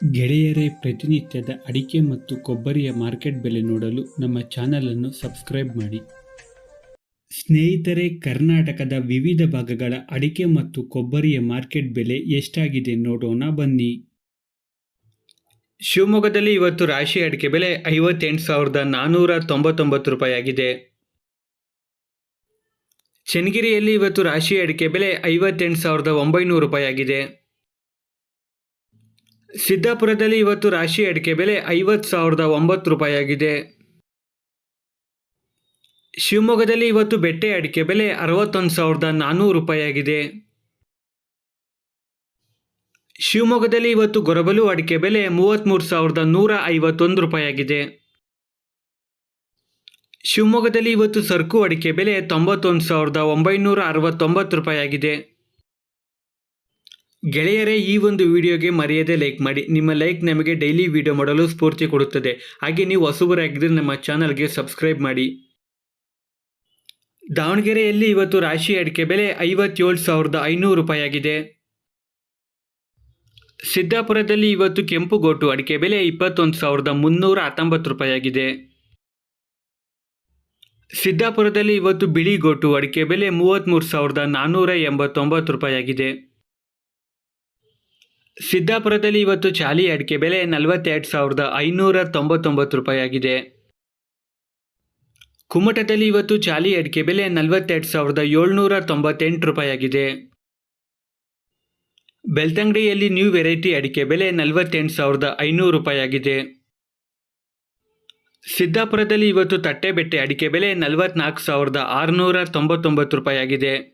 ಗೆಳೆಯರೇ, ಪ್ರತಿನಿತ್ಯದ ಅಡಿಕೆ ಮತ್ತು ಕೊಬ್ಬರಿಯ ಮಾರ್ಕೆಟ್ ಬೆಲೆ ನೋಡಲು ನಮ್ಮ ಚಾನಲನ್ನು ಸಬ್ಸ್ಕ್ರೈಬ್ ಮಾಡಿ. ಸ್ನೇಹಿತರೆ, ಕರ್ನಾಟಕದ ವಿವಿಧ ಭಾಗಗಳ ಅಡಿಕೆ ಮತ್ತು ಕೊಬ್ಬರಿಯ ಮಾರ್ಕೆಟ್ ಬೆಲೆ ಎಷ್ಟಾಗಿದೆ ನೋಡೋಣ ಬನ್ನಿ. ಶಿವಮೊಗ್ಗದಲ್ಲಿ ಇವತ್ತು ರಾಶಿ ಅಡಿಕೆ ಬೆಲೆ ಐವತ್ತೆಂಟು ಸಾವಿರದ ನಾನ್ನೂರ ತೊಂಬತ್ತೊಂಬತ್ತು ರೂಪಾಯಿ ಆಗಿದೆ ಚನ್ನಗಿರಿಯಲ್ಲಿ ಇವತ್ತು ರಾಶಿ ಅಡಿಕೆ ಬೆಲೆ ಐವತ್ತೆಂಟು ಸಾವಿರದ ಒಂಬೈನೂರು ರೂಪಾಯಿ ಆಗಿದೆ ಸಿದ್ದಾಪುರದಲ್ಲಿ ಇವತ್ತು ರಾಶಿ ಅಡಿಕೆ ಬೆಲೆ ಐವತ್ತು ಸಾವಿರದ ಒಂಬತ್ತು ರೂಪಾಯಿಯಾಗಿದೆ. ಶಿವಮೊಗ್ಗದಲ್ಲಿ ಇವತ್ತು ಬೆಟ್ಟೆ ಅಡಿಕೆ ಬೆಲೆ ಅರವತ್ತೊಂದು ಸಾವಿರದ ನಾನ್ನೂರು ರೂಪಾಯಿಯಾಗಿದೆ. ಶಿವಮೊಗ್ಗದಲ್ಲಿ ಇವತ್ತು ಗೊರಬಲು ಅಡಿಕೆ ಬೆಲೆ ಮೂವತ್ತ್ಮೂರು ಸಾವಿರದ ನೂರ ಐವತ್ತೊಂದು ರೂಪಾಯಿಯಾಗಿದೆ. ಶಿವಮೊಗ್ಗದಲ್ಲಿ ಇವತ್ತು ಸರ್ಕು ಅಡಿಕೆ ಬೆಲೆ ತೊಂಬತ್ತೊಂದು ಸಾವಿರದ ಒಂಬೈನೂರ ಅರವತ್ತೊಂಬತ್ತು ರೂಪಾಯಿ ಆಗಿದೆ ಗೆಳೆಯರೇ, ಈ ಒಂದು ವಿಡಿಯೋಗೆ ಮರೆಯದೆ ಲೈಕ್ ಮಾಡಿ. ನಿಮ್ಮ ಲೈಕ್ ನಮಗೆ ಡೈಲಿ ವಿಡಿಯೋ ಮಾಡಲು ಸ್ಫೂರ್ತಿ ಕೊಡುತ್ತದೆ. ಹಾಗೆ ನೀವು ಹೊಸಬರಾಗಿದ್ದರೆ ನಮ್ಮ ಚಾನಲ್ಗೆ ಸಬ್ಸ್ಕ್ರೈಬ್ ಮಾಡಿ. ದಾವಣಗೆರೆಯಲ್ಲಿ ಇವತ್ತು ರಾಶಿ ಅಡಿಕೆ ಬೆಲೆ ಐವತ್ತೇಳು ಸಾವಿರದ ಐನೂರು ರೂಪಾಯಿಯಾಗಿದೆ ಸಿದ್ದಾಪುರದಲ್ಲಿ ಇವತ್ತು ಕೆಂಪು ಗೋಟು ಅಡಿಕೆ ಬೆಲೆ ಇಪ್ಪತ್ತೊಂದು ಸಾವಿರದ ಮುನ್ನೂರ ಹತ್ತೊಂಬತ್ತು ರೂಪಾಯಿಯಾಗಿದೆ ಸಿದ್ದಾಪುರದಲ್ಲಿ ಇವತ್ತು ಬಿಳಿ ಗೋಟು ಅಡಿಕೆ ಬೆಲೆ ಮೂವತ್ತ್ಮೂರು ಸಾವಿರದ ನಾನ್ನೂರ ಎಂಬತ್ತೊಂಬತ್ತು ರೂಪಾಯಿ ಆಗಿದೆ. ಸಿದ್ದಾಪುರದಲ್ಲಿ ಇವತ್ತು ಚಾಲಿ ಅಡಿಕೆ ಬೆಲೆ ನಲವತ್ತೆರಡು ಸಾವಿರದ ಐನೂರ ತೊಂಬತ್ತೊಂಬತ್ತು ರೂಪಾಯಿ ಆಗಿದೆ. ಕುಮಟದಲ್ಲಿ ಇವತ್ತು ಚಾಲಿ ಅಡಿಕೆ ಬೆಲೆ ನಲವತ್ತೆರಡು ಸಾವಿರದ ಏಳ್ನೂರ ತೊಂಬತ್ತೆಂಟು ರೂಪಾಯಿ ಆಗಿದೆ. ಬೆಳ್ತಂಗಡಿಯಲ್ಲಿ ನ್ಯೂ ವೆರೈಟಿ ಅಡಿಕೆ ಬೆಲೆ ನಲವತ್ತೆಂಟು ಸಾವಿರದ ಐನೂರು ರೂಪಾಯಿ ಆಗಿದೆ. ಸಿದ್ದಾಪುರದಲ್ಲಿ ಇವತ್ತು ತಟ್ಟೆಬೆಟ್ಟೆ ಅಡಿಕೆ ಬೆಲೆ ನಲವತ್ನಾಲ್ಕು ಸಾವಿರದ ಆರುನೂರ ತೊಂಬತ್ತೊಂಬತ್ತು ರೂಪಾಯಿ ಆಗಿದೆ.